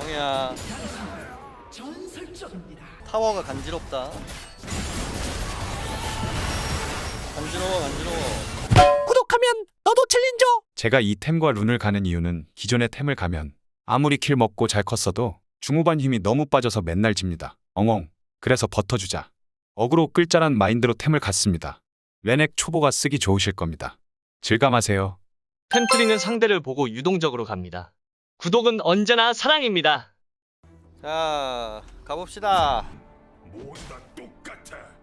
엉이야 전설적입니다. 타워가 간지럽다 간지러워 간지러워 구독하면 너도 챌린저. 제가 이 템과 룬을 가는 이유는 기존의 템을 가면 아무리 킬 먹고 잘 컸어도 중후반 힘이 너무 빠져서 맨날 집니다. 엉엉. 그래서 버텨주자. 어그로 끌자란 마인드로 템을 갔습니다. 레넥 초보가 쓰기 좋으실 겁니다. 즐감하세요. 템트리는 상대를 보고 유동적으로 갑니다. 구독은 언제나 사랑입니다. 자 가봅시다 아군이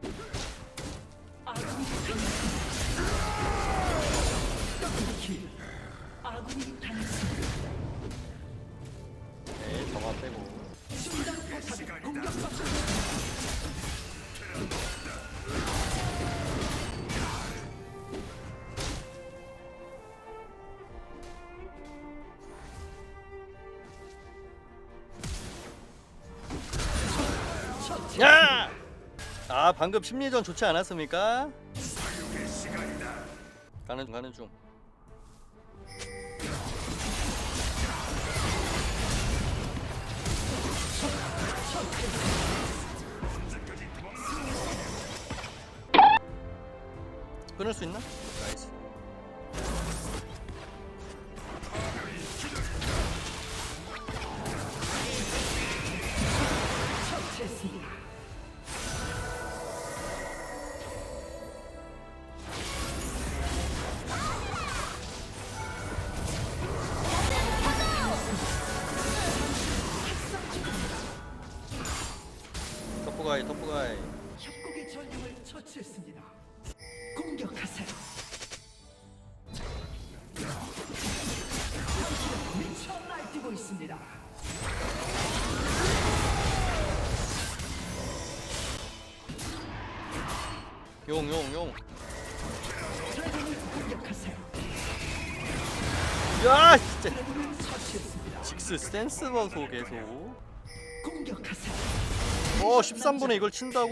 아 방금 심리전 좋지 않았습니까? 가는 중 가는 중 끊을 수 있나? 나이스 처치했습니다. 터프가이 터프가이 협곡의 전령을 처치했습니다. 공격하세요. 미쳐 날뛰고 있습니다. 용용용 드래곤을 공격하세요. 야 진짜 드래곤을 처치했습니다. 직스 센스 버소 계속 공격하세요. 어 13분에 이걸 친다고?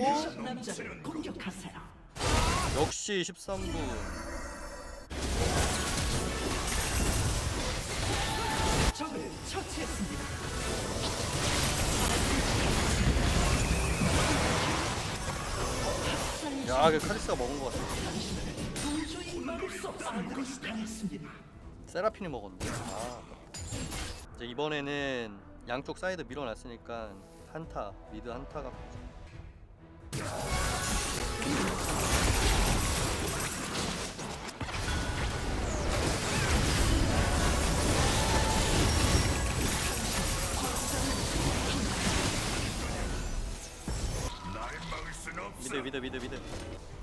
역시 13분 적을 처치했습니다. 야그 카리스가 먹은 것 같아. 세라핀이 먹었네 아 이제 이번에는 양쪽 사이드 밀어놨으니까 한타 미드 한타가 미드 미드 미드 미드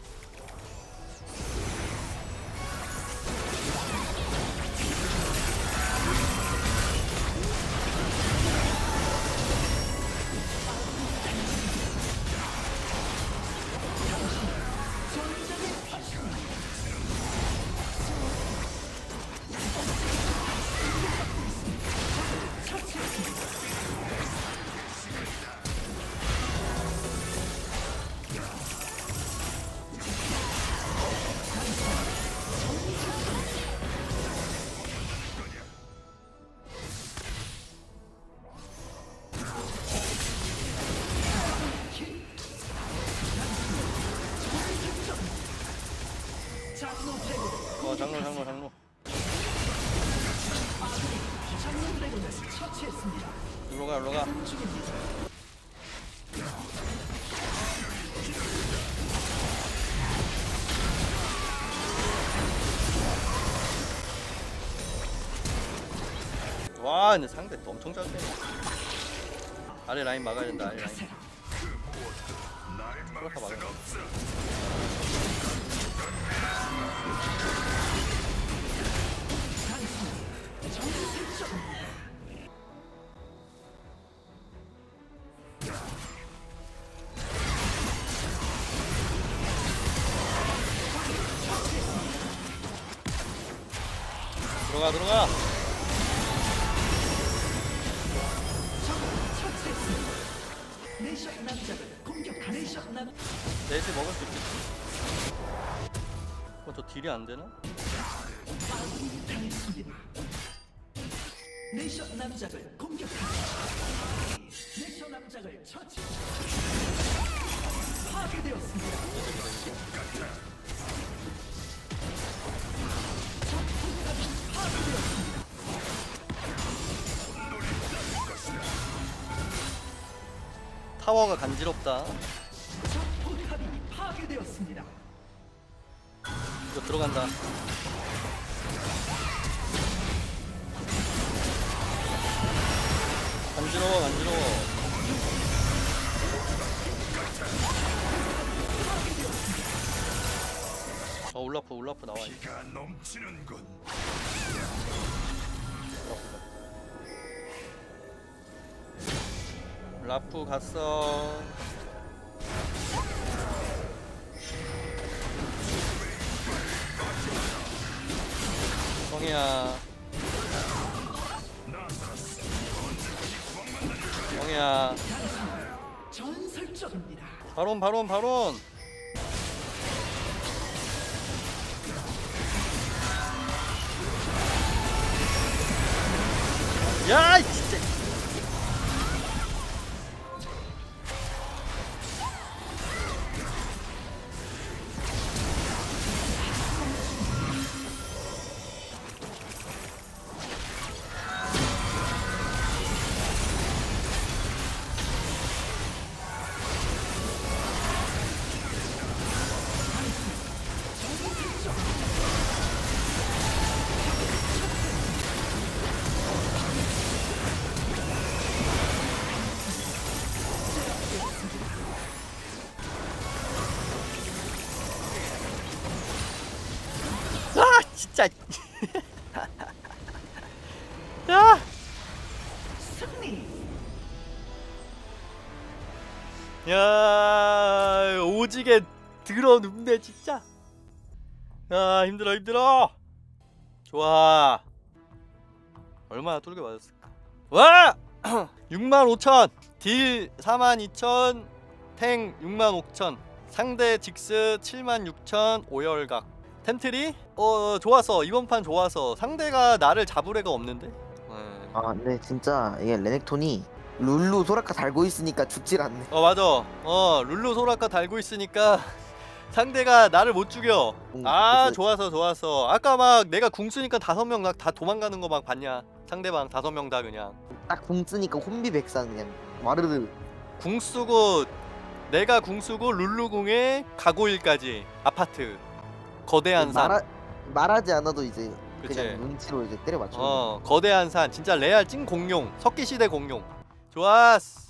일로 가 일로 가. 와 근데 상대 또 엄청 잘 때려 아래 라인 막아야 된다 아래 라인. 그렇다 막아 들어가 들어가 넷이 먹을 수 있겠지 어, 저 딜이 안 되나? 내셔 남작을 공격합니다. 내셔 남작을 처치. 파괴되었습니다. 타워가 간지럽다. 이거 들어간다. 간지러워 간지러워. 어 울라프 울라프 나와. 피가 라프 갔어. 성이야. 전설적입니다. 바론 바론 바론. 야, 이 진짜. 진짜. 야! 승리. 야 오지게 들어 눕네 진짜 야 힘들어 힘들어 좋아 얼마나 뚫게 맞았을까 와 65,000 딜 42,000 탱 65,000 상대 직스 76,000 오열각 템트리? 어 좋았어 이번 판 좋았어 상대가 나를 잡을 애가 없는데 네. 아, 근데 진짜 이게 레넥톤이 룰루 소라카 달고 있으니까 죽질 않네. 어 맞아 어 룰루 소라카 달고 있으니까 상대가 나를 못 죽여 응, 아. 좋아서 좋았어 아까 막 내가 궁 쓰니까 다섯 명 다 도망가는 거 막 봤냐 상대방 다섯 명 다 그냥 딱궁 쓰니까 혼비백산 그냥 와르르. 궁 쓰고 내가 궁 쓰고 룰루 궁에 가고일까지 아파트 거대한 산. 말하 말하지 않아도 이제 그치. 그냥 눈치로 이제 때려 맞추는. 어 거대한 산. 진짜 레알 찐 공룡. 석기시대 공룡. 좋았어